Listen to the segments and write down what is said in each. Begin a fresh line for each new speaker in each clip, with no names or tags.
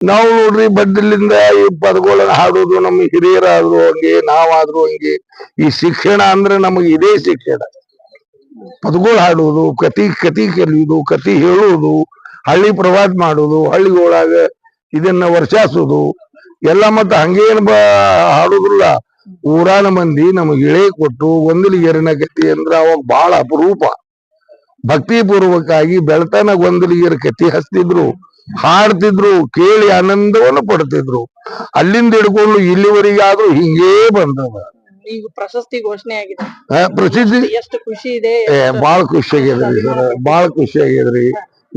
ನಾವು ನೋಡ್ರಿ ಬಡ್ಡಿಲಿಂದ ಈ ಪದಗಳನ್ನ ಹಾಡೋದು ನಮ್ಮ ಹಿರಿಯರಾದ್ರು ಹಂಗೆ, ನಾವಾದ್ರೂ ಹಂಗೆ. ಈ ಶಿಕ್ಷಣ ಅಂದ್ರೆ ನಮಗೆ ಇದೇ ಶಿಕ್ಷಣ. ಪದಗಳು ಹಾಡೋದು, ಕತಿ ಕತಿ ಕಲಿಯೋದು, ಕತಿ ಹೇಳೋದು, ಹಳ್ಳಿ ಪ್ರವಾದ ಮಾಡೋದು, ಹಳ್ಳಿಗಳಾಗ ಇದನ್ನ ವರ್ಷಾಸೋದು ಎಲ್ಲ ಮತ್ತ ಹಂಗೇನ್ ಬ ಹಾಡೋದಿಲ್ಲ. ಊರಾನ ಮಂದಿ ನಮಗೆ ಇಳೆ ಕೊಟ್ಟು ಗೊಂದಲಿಗೇರಿನ ಕತಿ ಅಂದ್ರ ಅವಾಗ ಬಹಳ ಅಪರೂಪ. ಭಕ್ತಿ ಬೆಳತನ ಗೊಂದಲಿಗೇರ ಕತಿ ಹಚ್ತಿದ್ರು. ಹಾಡ್ತಿದ್ರು ಕೇಳಿ ಆನಂದವನ್ನು ಪಡ್ತಿದ್ರು. ಅಲ್ಲಿಂದ ಹಿಡ್ಕೊಂಡು ಇಲ್ಲಿವರೆಗಾದ್ರೂ ಹಿಂಗೇ ಬಂದದ.
ಈಗ ಪ್ರಶಸ್ತಿ ಘೋಷಣೆ ಆಗಿದೆ.
ಪ್ರಸಿದ್ಧಿ
ಎಷ್ಟು ಖುಷಿ ಇದೆ
ಬಾಳ ಖುಷಿ ಆಗ್ಯದ್ರಿ ಸರ್. ಬಾಳ ಖುಷಿ ಆಗ್ಯದ್ರಿ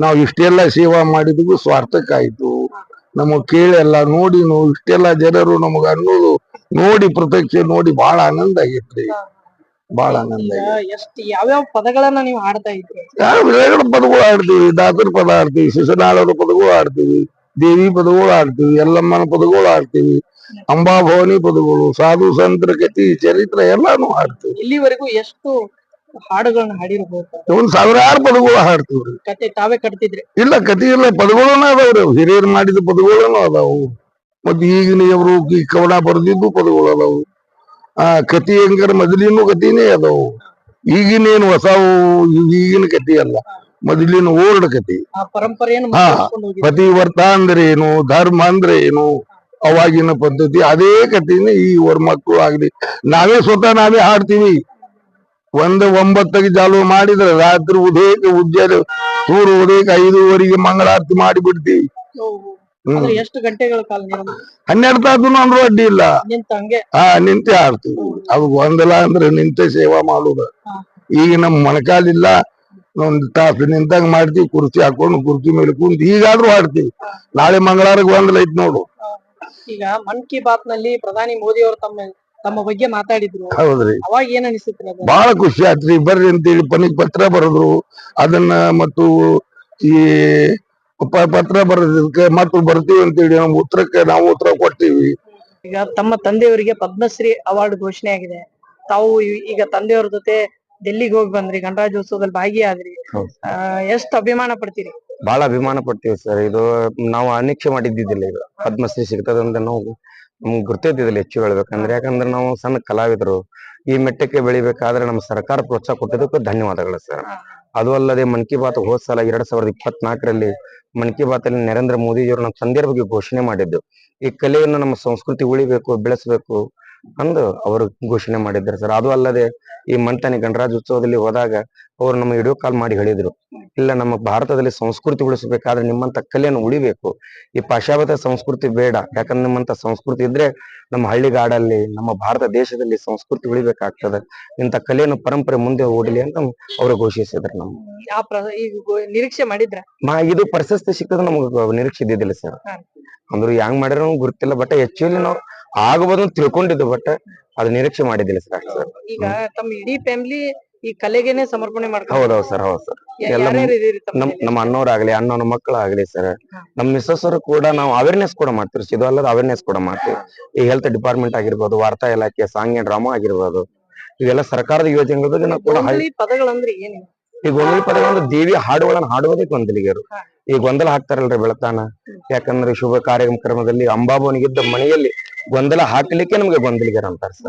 ನಾವ್ ಇಷ್ಟೆಲ್ಲ ಸೇವಾ ಮಾಡಿದ್ವಿ ಸ್ವಾರ್ಥಕ್ಕಾಯ್ತು ನಮಗ್ ಕೇಳಿ ಎಲ್ಲ ನೋಡಿ ನೋ ಇಷ್ಟೆಲ್ಲ ಜನರು ನಮಗ ಅನ್ನೋದು ನೋಡಿ ಪ್ರತ್ಯಕ್ಷ ನೋಡಿ ಬಹಳ ಆನಂದ ಆಗೈತ್ರಿ. ಬಹಳ ಆನಂದ
ಈಗ
ಆಗೈತಿ
ಎಷ್ಟು ಯಾವ್ಯಾವ ಪದಗಳನ್ನ ನೀವು ಹಾಡ್ತಾ ಇದ್ರಿ
ಎರಡು ಪದಗಳು ಆಡ್ತೀವಿ ದಾಸರ ಪದ ಆಡ್ತೀವಿ ಶಿಶುನಾಳರ ಪದಗಳು ಆಡ್ತೀವಿ ದೇವಿ ಪದಗಳು ಆಡ್ತೀವಿ ಎಲ್ಲಮ್ಮನ ಪದಗಳು ಆಡ್ತೀವಿ ಅಂಬಾಭವಾನಿ ಪದಗಳು ಸಾಧು ಸಂತರ ಕತಿ ಚರಿತ್ರ ಎಲ್ಲಾನು ಆಡ್ತೀವಿ
ಇಲ್ಲಿವರೆಗೂ ಎಷ್ಟು ಹಾಡುಗಳನ್ನ ಹಾಡಿರ್ಬೋದು?
ಒಂದ್ ಸಾವಿರಾರು ಪದಗಳು ಹಾಡ್ತೀವ್ರಿ
ಕತೆ ತಾವೇ ಕಟ್ತಿದ್ರಿ?
ಇಲ್ಲ ಕತಿ ಇಲ್ಲ ಪದಗಳನ್ನ ಅದಾವ್ರಿ ಅವು. ಹಿರಿಯರು ಮಾಡಿದ ಪದಗಳನ್ನ ಅದಾವು. ಮತ್ ಈಗಿನ ಇವರು ಈ ಕವನ ಬರೆದಿದ್ದು ಪದಗಳು ಅದಾವು. ಆ ಕತಿ ಹೆಂಗಾರ ಮೊದಲಿನ ಕತಿನೇ ಅದಾವು. ಈಗಿನೇನು ಹೊಸವು ಈಗಿನ ಕತಿ ಅಲ್ಲ. ಮೊದಲಿನ ಓಲ್ಡ್ ಕತಿ. ಹಾ. ಪತಿವರ್ತ ಅಂದ್ರೆ ಏನು ಧರ್ಮ ಅಂದ್ರೆ ಏನು ಅವಾಗಿನ ಪದ್ಧತಿ ಅದೇ ಕತಿನೇ ಈ ಅವ್ರ ಮಕ್ಕಳು ಆಗ್ಲಿ. ನಾವೇ ಸ್ವತಃ ನಾವೇ ಹಾಡ್ತೀವಿ. ಒಂದ್ ಒಂಬತ್ತಕ್ಕೆ ಚಾಲು ಮಾಡಿದ್ರೆ ರಾತ್ರಿ ಉದಯಕ್ಕೆ ಉಜ್ಜಲ ಸೂರ್ಯ ಉದಯಕ್ಕೆ ಐದುವರೆಗೆ ಮಂಗಳಾರತಿ ಮಾಡಿ ಬಿಡ್ತೀವಿ
ಓಹೋ.
ಹ್ಮ್
ಅಂದ್ರೆ ಎಷ್ಟು ಗಂಟೆಗಳ ಕಾಲ
ಹನ್ನೆರಡು ತಾಸು ಅಂದ್ರೂ ಅಡ್ಡಿ ಇಲ್ಲ.
ನಿಂತ ಹಂಗೆ?
ಹಾ ನಿಂತೆ ಆಡ್ತೀವಿ ಅದು ಒಂದಲ್ಲ ಅಂದ್ರೆ ನಿಂತೆ ಸೇವಾ ಮಾಡುದು. ಈಗ ನಮ್ ಮೊಣಕಾಲಿಲ್ಲ ಒಂದ್ ತಾಸು ನಿಂತಾಗ ಮಾಡ್ತೀವಿ ಕುರ್ಚಿ ಹಾಕೊಂಡು ಕುರ್ಚಿ ಮೇಲೆ ಕುಂತ ಈಗಾದ್ರೂ ಆಡ್ತೀವಿ ನಾಳೆ ಮಂಗಳವಾರಕ್ಕೆ ಒಂದಲ್ಲ ಐತ್ ನೋಡು.
ಈಗ ಮನ್ ಕಿ ಬಾತ್ನಲ್ಲಿ ಪ್ರಧಾನಿ ಮೋದಿ ಅವರು ತಮ್ಮ ತಮ್ಮ ಬಗ್ಗೆ ಮಾತಾಡಿದ್ರು.
ಹೌದ್ರಿ.
ಅವಾಗ ಏನ್ ಅನಿಸುತ್ತೆ
ಬಹಳ ಖುಷಿ ಆತ್ರಿ. ಬರ್ರಿ ಅಂತೇಳಿ ಪನಿಗ್ ಪತ್ರ ಬರೆದ್ರು. ಅದನ್ನ ಮತ್ತು ಈ ಪತ್ರ ಬರೋದಕ್ಕೆ ಮತ್ತು ಬರ್ತೀವಿ ಅಂತೇಳಿ ನಮ್ ಉತ್ತರಕ್ಕೆ ನಾವು ಉತ್ತರ ಕೊಡ್ತೀವಿ.
ಈಗ ತಮ್ಮ ತಂದೆಯವರಿಗೆ ಪದ್ಮಶ್ರೀ ಅವಾರ್ಡ್ ಘೋಷಣೆ ಆಗಿದೆ. ತಾವು ಈಗ ತಂದೆಯವ್ರ ಜೊತೆ ಡೆಲ್ಲಿಗೆ ಹೋಗಿ ಬಂದ್ರಿ ಗಣರಾಜ್ಯೋತ್ಸವದಲ್ಲಿ ಭಾಗಿಯಾದ್ರಿ. ಎಷ್ಟು ಅಭಿಮಾನ ಪಡ್ತೀರಿ?
ಬಹಳ ಅಭಿಮಾನ ಪಡ್ತೀವಿ ಸರ್. ಇದು ನಾವು ಅನಿಕ್ಷೆ ಮಾಡಿದ್ದಿದ್ದಿಲ್ಲ ಇದು. ಪದ್ಮಶ್ರೀ ಸಿಗ್ತದಂತ ನಾವು ನಮ್ಗೆ ಗುರ್ತೈತಿದ್ದಿಲ್ಲ ಹೆಚ್ಚು ಹೇಳ್ಬೇಕಂದ್ರೆ. ಯಾಕಂದ್ರೆ ನಾವು ಸಣ್ಣ ಕಲಾವಿದರು. ಈ ಮೆಟ್ಟಕ್ಕೆ ಬೆಳಿಬೇಕಾದ್ರೆ ನಮ್ಮ ಸರ್ಕಾರ ಪ್ರೋತ್ಸಾಹ ಕೊಟ್ಟಿದ್ದಕ್ಕೆ ಧನ್ಯವಾದಗಳು ಸರ್. ಅದು ಅಲ್ಲದೆ ಮನ್ ಕಿ ಬಾತ್ ಹೋದ್ ಸಲ ಎರಡ್ ಸಾವಿರದ ಇಪ್ಪತ್ನಾಲ್ಕರಲ್ಲಿ ಮನ್ ಕಿ ಬಾತ್ ಅಲ್ಲಿ ನರೇಂದ್ರ ಮೋದಿಜಿಯವರು ನಮ್ಮ ತಂದೆಯರ ಬಗ್ಗೆ ಘೋಷಣೆ ಮಾಡಿದ್ದು. ಈ ಕಲೆಯನ್ನು ನಮ್ಮ ಸಂಸ್ಕೃತಿ ಉಳಿಬೇಕು ಬೆಳೆಸಬೇಕು ಅಂದು ಅವರು ಘೋಷಣೆ ಮಾಡಿದ್ದಾರೆ ಸರ್. ಅದು ಅಲ್ಲದೆ ಈ ಮಂಟನೆ ಗಣರಾಜ್ಯೋತ್ಸವದಲ್ಲಿ ಹೋದಾಗ ಅವರು ನಮ್ಮ ವಿಡಿಯೋ ಕಾಲ್ ಮಾಡಿ ಹೇಳಿದ್ರು. ಇಲ್ಲ ನಮ್ಮ ಭಾರತದಲ್ಲಿ ಸಂಸ್ಕೃತಿ ಉಳಿಸಬೇಕಾದ್ರೆ ನಿಮ್ಮಂತ ಕಲೆಯನ್ನು ಉಳಿಬೇಕು. ಈ ಪಾಶ್ಚಾತ್ಯ ಸಂಸ್ಕೃತಿ ಬೇಡ. ಯಾಕಂದ್ರೆ ನಿಮ್ಮಂತ ಸಂಸ್ಕೃತಿ ಇದ್ರೆ ನಮ್ಮ ಹಳ್ಳಿಗಾಡಲ್ಲಿ ನಮ್ಮ ಭಾರತ ದೇಶದಲ್ಲಿ ಸಂಸ್ಕೃತಿ ಉಳಿಬೇಕಾಗ್ತದೆ. ಇಂಥ ಕಲೆಯನ್ನು ಪರಂಪರೆ ಮುಂದೆ ಓಡಲಿ ಅಂತ ಅವರು ಘೋಷಿಸಿದ್ರು ನಮ್ಮ
ನಿರೀಕ್ಷೆ ಮಾಡಿದ್ರ?
ಇದು ಪ್ರಶಸ್ತಿ ಸಿಕ್ಕದ ನಮ್ಗೆ ನಿರೀಕ್ಷೆ ಇದ್ದಿದ್ದಿಲ್ಲ ಸರ್. ಅಂದ್ರೆ ಹೆಂಗ್ ಮಾಡಿರೋ ಗೊತ್ತಿಲ್ಲ ಬಟ್ ಆಕ್ಚುಲಿ ನಾವು ಆಗಬಹುದು ತಿಳ್ಕೊಂಡಿದ್ದು ಬಟ್ ಅದು ನಿರೀಕ್ಷೆ ಮಾಡಿದ್ದಿಲ್ಲ ಸರ್
ಈಗ ತಮ್ಮ ಇಡೀ ಫ್ಯಾಮಿಲಿ ಈ ಕಲೆಗೆನೆ ಸಮರ್ಪಣೆ ಮಾಡ್ಕೊಂಡು
ಹೌದೌದು ಸರ್ ಹೌದು ಸರ್. ಎಲ್ಲ
ಯಾರ್ಯಾರು ಇದೀರಿ ತಮ್ಮ
ನಮ್? ನಮ್ಮ ಅಣ್ಣವ್ರಾಗ್ಲಿ ಅಣ್ಣನ ಮಕ್ಕಳಾಗ್ಲಿ ಸರ್
ನಮ್ಮ
ನಮ್ ಮಿಸ್ಸಸ್ ಕೂಡ ನಾವು ಅವೇರ್ನೆಸ್ ಕೂಡ ಮಾಡ್ತೀವಿ ಇದು ಅಲ್ಲದ ಅವೇರ್ನೆಸ್ ಕೂಡ ಮಾಡ್ತೀವಿ ಈ ಹೆಲ್ತ್ ಡಿಪಾರ್ಟ್ಮೆಂಟ್ ಆಗಿರ್ಬೋದು ವಾರ್ತಾ ಇಲಾಖೆ ಸಾಂಗ್ ಡ್ರಾಮಾ ಆಗಿರ್ಬೋದು ಇವೆಲ್ಲ ಸರ್ಕಾರದ ಯೋಜನೆಗಳ ಬಗ್ಗೆ ನಾವು ಕೂಡ
ಗೊಂದಲಿ ಪದಗಳಂದ್ರೆ ಏನು
ಈ ಗೊಂದಲ ಪದಗಳನ್ನು ದೇವಿ ಹಾಡುಗಳನ್ನ ಹಾಡುವುದೇ ಗೊಂದಲಿಗರು
ಹಾ.
ಈ ಗೊಂದಲ ಹಾಕ್ತಾರಲ್ರಿ ಬೆಳತಾನ. ಯಾಕಂದ್ರೆ ಶುಭ ಕಾರ್ಯಕ್ರಮದಲ್ಲಿ ಅಂಬಾಬನಿಗಿದ್ದ ಮನೆಯಲ್ಲಿ ಗೊಂದಲ ಹಾಕ್ಲಿಕ್ಕೆ ನಮ್ಗೆ ಗೊಂದಲಿಗರು ಅಂತಾರೆ ಸರ್.